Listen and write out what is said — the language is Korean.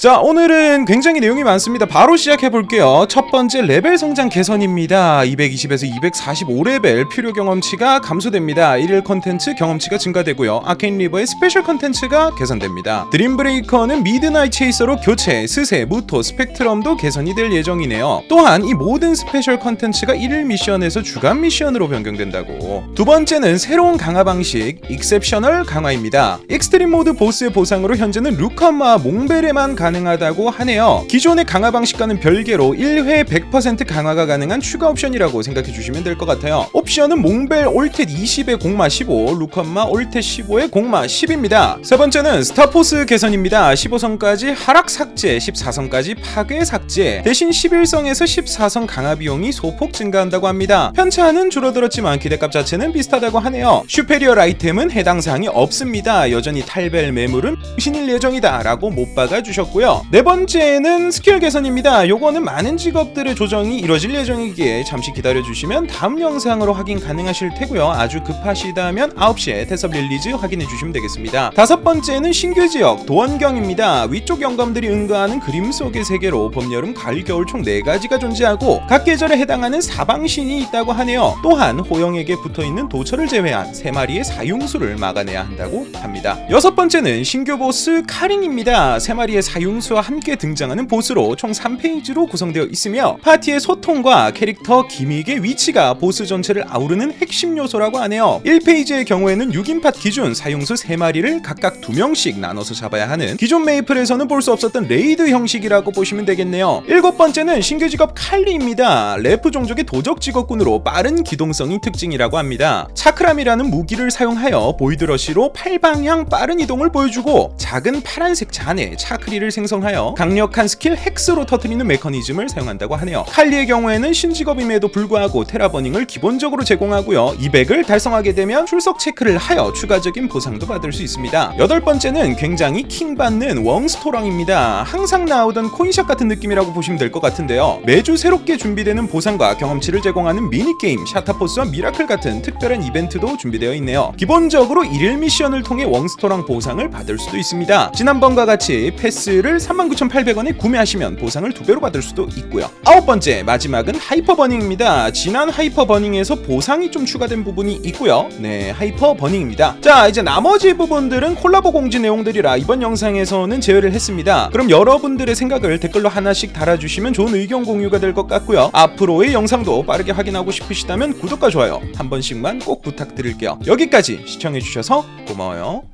자 오늘은 굉장히 내용이 많습니다. 바로 시작해 볼게요. 첫 번째 레벨 성장 개선입니다. 220에서 245레벨 필요 경험치가 감소됩니다. 1일 컨텐츠 경험치가 증가되고요. 아케인 리버의 스페셜 컨텐츠가 개선됩니다. 드림 브레이커는 미드나잇 체이서로 교체 스세 무토 스펙트럼도 개선이 될 예정이네요. 또한 이 모든 스페셜 컨텐츠가 1일 미션에서 주간 미션으로 변경된다고. 두 번째는 새로운 강화 방식 익셉셔널 강화입니다. 익스트림 모드 보스의 보상으로 현재는 루카마 몽벨에만 가능하다고 하네요. 기존의 강화 방식과는 별개로 1회 100% 강화가 가능한 추가 옵션이라고 생각해 주시면 될 것 같아요. 옵션은 몽벨 올텟 20의 공마 15, 루컨마 올텟 15의 공마 10입니다. 세 번째는 스타포스 개선입니다. 15성까지 하락 삭제, 14성까지 파괴 삭제, 대신 11성에서 14성 강화 비용이 소폭 증가한다고 합니다. 편차는 줄어들었지만 기대값 자체는 비슷하다고 하네요. 슈페리얼 아이템은 해당 사항이 없습니다. 여전히 탈벨 매물은 신일 예정이다 라고 못 박아 주셨고요. 네 번째는 스킬 개선입니다. 요거는 많은 직업들의 조정이 이뤄질 예정이기에 잠시 기다려 주시면 다음 영상으로 확인 가능하실 테고요. 아주 급하시다면 9시에 테섭 릴리즈 확인해 주시면 되겠습니다. 다섯 번째는 신규 지역 도원경입니다. 위쪽 영감들이 응가하는 그림 속의 세계로 봄, 여름, 가을, 겨울 총 4가지가 존재하고 각 계절에 해당하는 사방신이 있다고 하네요. 또한 호영에게 붙어있는 도처를 제외한 3마리의 사용수를 막아내야 한다고 합니다. 여섯 번째는 신규 보스 카린입니다. 3마리의 사용 수와 함께 등장하는 보스로 총 3페이지로 구성되어 있으며 파티의 소통과 캐릭터 기믹의 위치가 보스 전체를 아우르는 핵심 요소라고 하네요. 1페이지의 경우에는 6인팟 기준 사용수 3마리를 각각 2명씩 나눠서 잡아야 하는 기존 메이플에서는 볼 수 없었던 레이드 형식이라고 보시면 되겠네요. 일곱 번째는 신규 직업 칼리입니다. 래프 종족의 도적 직업군으로 빠른 기동성이 특징이라고 합니다. 차크람이라는 무기를 사용하여 보이드러시로 팔방향 빠른 이동을 보여주고 작은 파란색 잔에 차크리를 생성하여 강력한 스킬 헥스로 터트리는 메커니즘을 사용한다고 하네요. 칼리의 경우에는 신직업임에도 불구하고 테라버닝을 기본적으로 제공하고요. 200을 달성하게 되면 출석 체크를 하여 추가적인 보상도 받을 수 있습니다. 여덟 번째는 굉장히 킹받는 웡스토랑입니다. 항상 나오던 코인샵 같은 느낌이라고 보시면 될 것 같은데요. 매주 새롭게 준비되는 보상과 경험치를 제공하는 미니게임, 샤타포스와 미라클 같은 특별한 이벤트도 준비되어 있네요. 기본적으로 1일 미션을 통해 웡스토랑 보상을 받을 수도 있습니다. 지난번과 같이 패스를 39,800원에 구매하시면 보상을 두 배로 받을 수도 있고요. 아홉 번째 마지막은 하이퍼 버닝입니다. 지난 하이퍼 버닝에서 보상이 좀 추가된 부분이 있고요. 네, 하이퍼 버닝입니다. 자, 이제 나머지 부분들은 콜라보 공지 내용들이라 이번 영상에서는 제외를 했습니다. 그럼 여러분들의 생각을 댓글로 하나씩 달아주시면 좋은 의견 공유가 될 것 같고요. 앞으로의 영상도 빠르게 확인하고 싶으시다면 구독과 좋아요 한 번씩만 꼭 부탁드릴게요. 여기까지 시청해주셔서 고마워요.